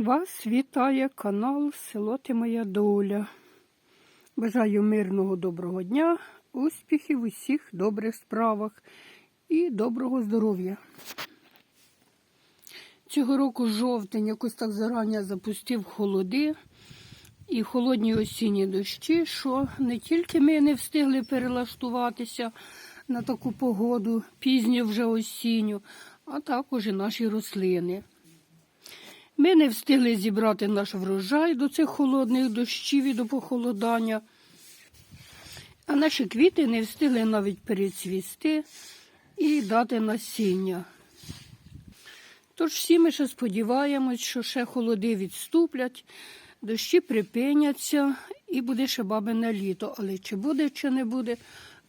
Вас вітає канал Село Ти Моя Доля. Бажаю мирного доброго дня, успіхів у всіх добрих справах і доброго здоров'я. Цього року жовтень якось так зарані запустив холоди і холодні осінні дощі, що не тільки ми не встигли перелаштуватися на таку погоду, пізню вже осінню, а також і наші рослини. Ми не встигли зібрати наш врожай до цих холодних дощів і до похолодання. А наші квіти не встигли навіть перецвісти і дати насіння. Тож всі ми ще сподіваємось, що ще холоди відступлять, дощі припиняться і буде ще бабине літо. Але чи буде, чи не буде,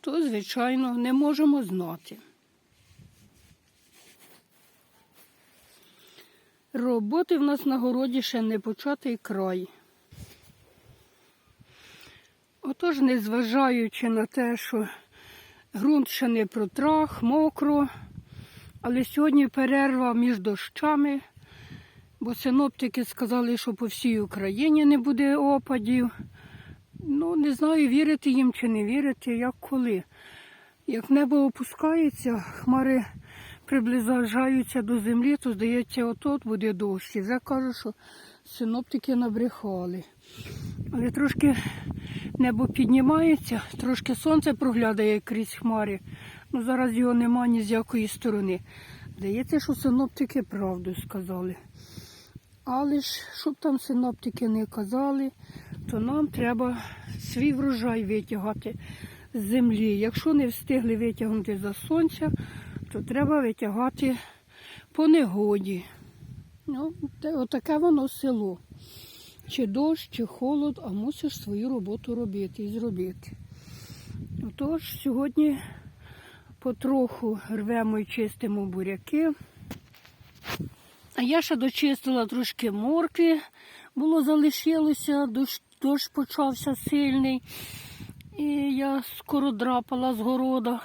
то, звичайно, не можемо знати. Роботи в нас на городі ще не початий край. Отож, незважаючи на те, що ґрунт ще не протрах, мокро, але сьогодні перерва між дощами, бо синоптики сказали, що по всій Україні не буде опадів. Ну, не знаю, вірити їм чи не вірити, як коли. Як небо опускається, хмари приближаються до землі, то здається, от-от буде дощ. І вже кажуть, що синоптики набрехали. Але трошки небо піднімається, трошки сонце проглядає крізь хмари. Ну зараз його нема ні з якої сторони. Здається, що синоптики правду сказали. Але ж, щоб там синоптики не казали, то нам треба свій врожай витягати з землі. Якщо не встигли витягнути за сонця, то треба витягати по негоді. Ну, отаке воно село. Чи дощ, чи холод, а мусиш свою роботу робити і зробити. Отож, сьогодні потроху рвемо і чистимо буряки. А я ще дочистила трошки моркви, було залишилося, дощ, дощ почався сильний. І я скоро драпала з города,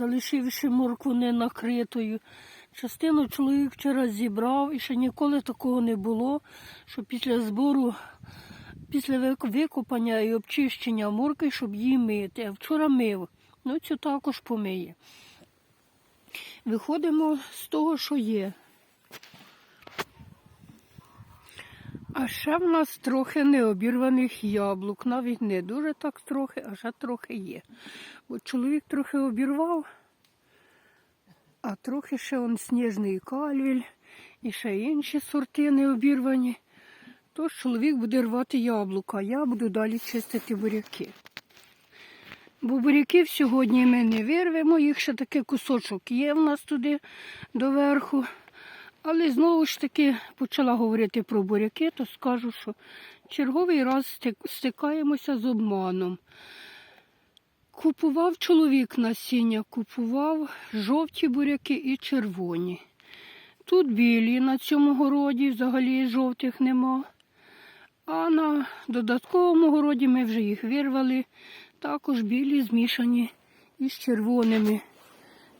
залишивши моркву не накритою. Частину чоловік вчора зібрав і ще ніколи такого не було, що після збору, після викопання і обчищення морки, щоб її мити. А вчора мив. Ну, цю також помиє. Виходимо з того, що є. А ще в нас трохи необірваних яблук. Навіть не дуже так трохи, а ще трохи є. Бо чоловік трохи обірвав, а трохи ще он сніжний кальвіль і ще інші сорти не обірвані. Тож чоловік буде рвати яблука, а я буду далі чистити буряки. Бо буряків сьогодні ми не вирвемо, їх ще такий кусочок є в нас туди доверху. Але знову ж таки почала говорити про буряки, то скажу, що черговий раз стикаємося з обманом. Купував чоловік насіння, купував жовті буряки і червоні. Тут білі на цьому городі, взагалі жовтих нема. А на додатковому городі ми вже їх вирвали. Також білі змішані із червоними.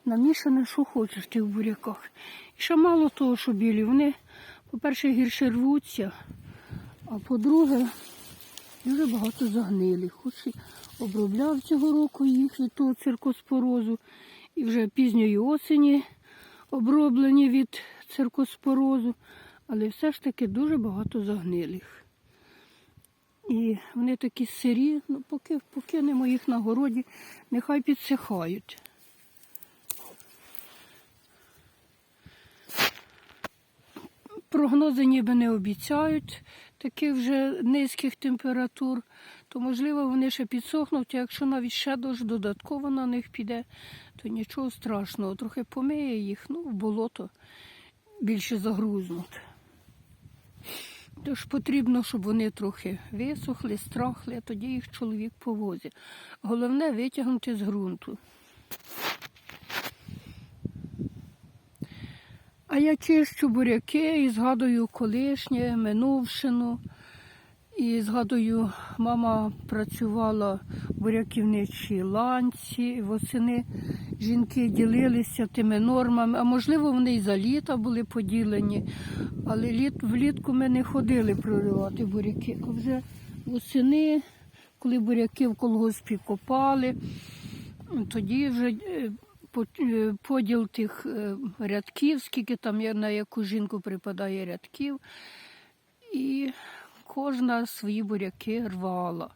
Намішане, що хочеш ти в буряках. І ще мало того, що білі, вони, по-перше, гірше рвуться, а по-друге, дуже багато загнили. Хоч і обробляв цього року їх від того циркоспорозу, і вже пізньої осені оброблені від циркоспорозу, але все ж таки дуже багато загнилих. І вони такі сирі, ну поки покинемо їх на городі, нехай підсихають. Прогнози ніби не обіцяють таких вже низьких температур, то можливо вони ще підсохнуть, а якщо навіть ще дощ додатково на них піде, то нічого страшного. Трохи помиє їх, ну, в болото більше загрузнуть. Тож потрібно, щоб вони трохи висохли, страхли, а тоді їх чоловік повозить. Головне витягнути з ґрунту. А я чищу буряки і згадую колишнє, минувшину. І згадую, мама працювала в буряківничій ланці восени жінки ділилися тими нормами, а можливо, вони і за літа були поділені. Але літ, влітку ми не ходили проривати буряки, а вже восени, коли буряки в колгоспі копали, тоді вже е, поділ тих е, рядків, скільки там на яку жінку припадає рядків, і кожна свої буряки рвала.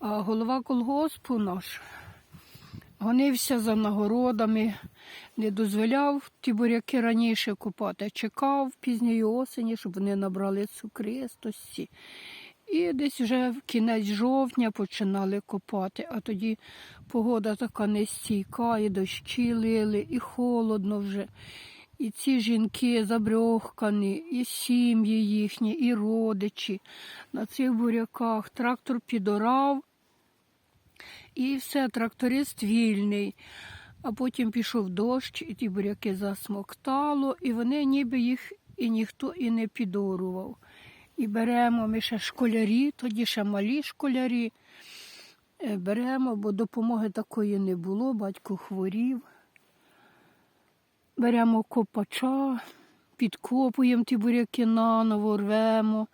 А голова колгоспу наш гонився за нагородами, не дозволяв ті буряки раніше купати, чекав пізньої осені, щоб вони набрали цукристості. І десь вже в кінець жовтня починали копати, а тоді погода така нестійка, і дощі лили, і холодно вже. І ці жінки забрьохкані, і сім'ї їхні, і родичі на цих буряках. Трактор підорав, і все, тракторист вільний. А потім пішов дощ, і ті буряки засмоктало, і вони ніби їх і ніхто і не підорував. І беремо ми ще школярі, тоді ще малі школярі. е, Беремо, бо допомоги такої не було, батько хворів. Беремо копача, підкопуємо ті буряки наново, рвемо,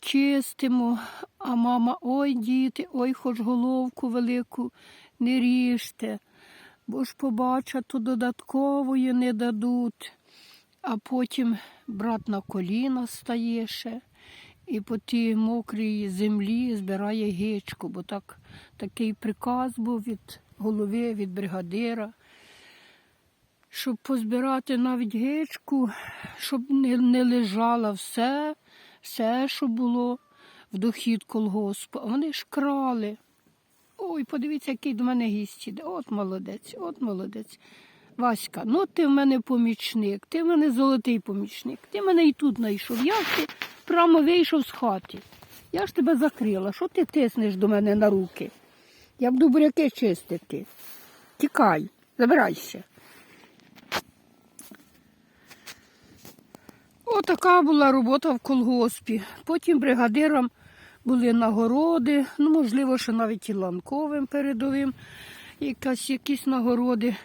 чистимо, а мама, ой, діти, ой, хоч головку велику не ріжте, бо ж побачать, то додаткової не дадуть. А потім брат на коліна стає ще і по тій мокрій землі збирає гичку, бо так, такий приказ був від голови, від бригадира щоб позбирати навіть гичку, щоб не, не лежала все, все, що було в дохід колгоспу. А вони ж крали. Ой, подивіться, який до мене гість іде. От молодець, от молодець. Васька, ну ти в мене помічник, ти в мене золотий помічник, ти мене і тут знайшов. Я ти прямо вийшов з хати. Я ж тебе закрила. Що ти тиснеш до мене на руки? Я буду буряки чистити. Тікай, забирайся. Отака була робота в колгоспі. Потім бригадирам були нагороди, ну, можливо, що навіть і ланковим передовим якась, якісь нагороди.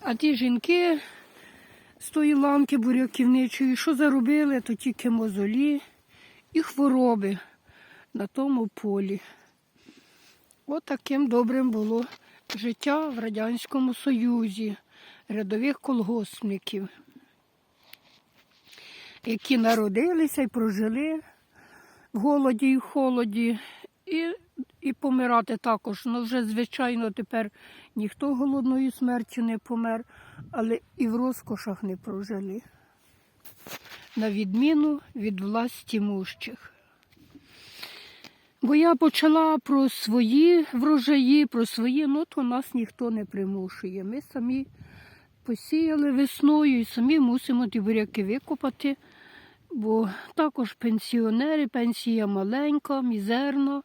А ті жінки з тої ланки буряківничої, що заробили, то тільки мозолі і хвороби на тому полі. От таким добрим було життя в Радянському Союзі, рядових колгоспників які народилися і прожили в голоді і в холоді, і, і помирати також. Ну, вже, звичайно, тепер ніхто голодною смертю не помер, але і в розкошах не прожили. На відміну від власті мущих. Бо я почала про свої врожаї, про свої, ну то нас ніхто не примушує. Ми самі посіяли весною і самі мусимо ті буряки викопати, бо також пенсіонери, пенсія маленька, мізерна,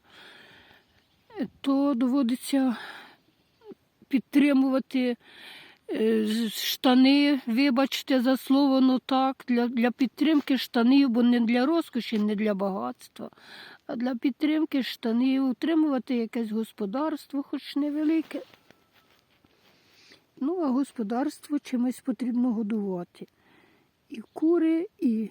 то доводиться підтримувати е, штани, вибачте за слово, ну так, для, для підтримки штанів, бо не для розкоші, не для багатства, а для підтримки штанів, утримувати якесь господарство, хоч невелике. Ну, а господарство чимось потрібно годувати. І кури, і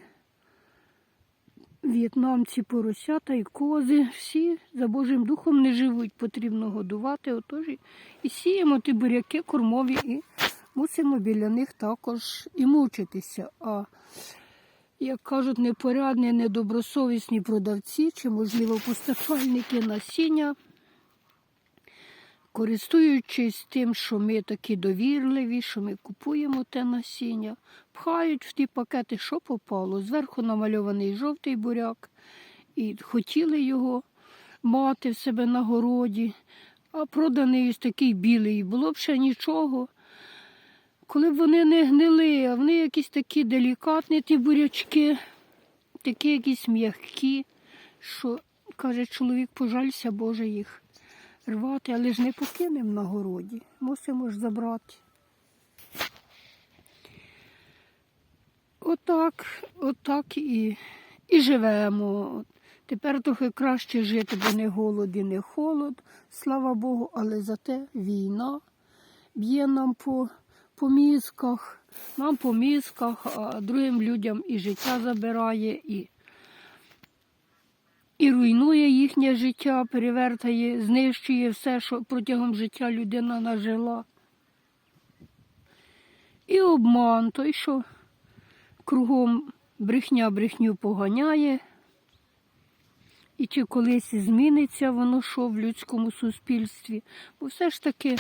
в'єтнамці поросята, і кози, всі за Божим духом не живуть, потрібно годувати. Отож і- сіємо ті буряки кормові і мусимо біля них також і мучитися. А як кажуть, непорядні, недобросовісні продавці чи, можливо, постачальники насіння користуючись тим, що ми такі довірливі, що ми купуємо те насіння, пхають в ті пакети, що попало. Зверху намальований жовтий буряк, і хотіли його мати в себе на городі, а проданий ось такий білий, було б ще нічого. Коли б вони не гнили, а вони якісь такі делікатні, ті бурячки, такі якісь м'які, що, каже чоловік, пожалься Боже їх рвати, але ж не покинемо на городі. Мусимо ж забрати. Отак, отак і, і живемо. Тепер трохи краще жити, бо не голод і не холод, слава Богу, але зате війна. б'є нам по, по мізках, нам по мізках, а другим людям і життя забирає, і, і руйнує їхнє життя, перевертає, знищує все, що протягом життя людина нажила. І обман, той, що кругом брехня брехню поганяє. І чи колись зміниться воно що в людському суспільстві? Бо все ж таки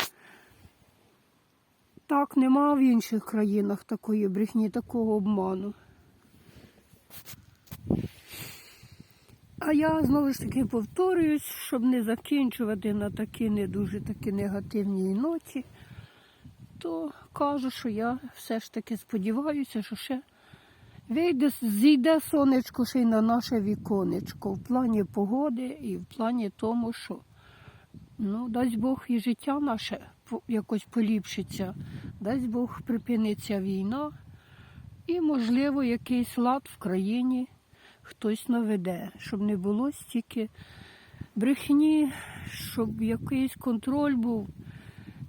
так нема в інших країнах такої брехні, такого обману. А я знову ж таки повторююсь, щоб не закінчувати на такі не дуже такі негативній ноті, то кажу, що я все ж таки сподіваюся, що ще Вийде, зійде сонечко ще й на наше віконечко в плані погоди і в плані тому, що ну, дасть Бог і життя наше якось поліпшиться, дасть Бог припиниться війна, і, можливо, якийсь лад в країні хтось наведе, щоб не було стільки брехні, щоб якийсь контроль був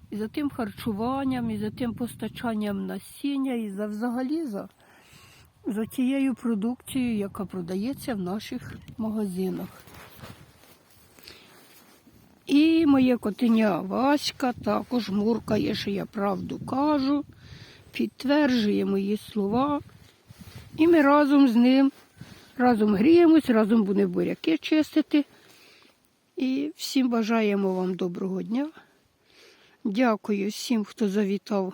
і за тим харчуванням, і за тим постачанням насіння, і за взагалі за за тією продукцією, яка продається в наших магазинах. І моє котеня Васька також муркає, що я правду кажу, підтверджує мої слова. І ми разом з ним разом гріємось, разом будемо буряки чистити. І всім бажаємо вам доброго дня. Дякую всім, хто завітав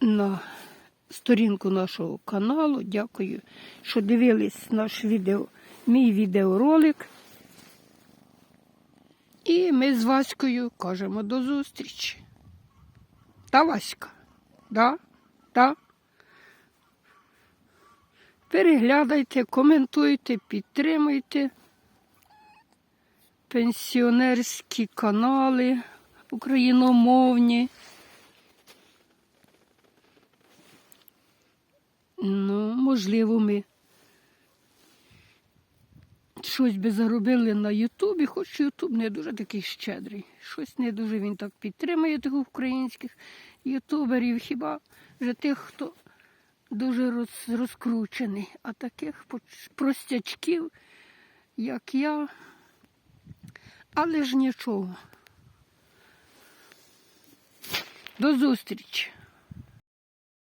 на сторінку нашого каналу. Дякую, що дивились наш відео, мій відеоролик. І ми з Ваською кажемо до зустрічі. Та Васька? Да? Да? Переглядайте, коментуйте, підтримуйте пенсіонерські канали україномовні. Ну, можливо, ми щось би заробили на Ютубі, хоч Ютуб не дуже такий щедрий. Щось не дуже він так підтримує тих українських ютуберів, хіба вже тих, хто дуже роз, розкручений. А таких простячків, як я, але ж нічого. До зустрічі!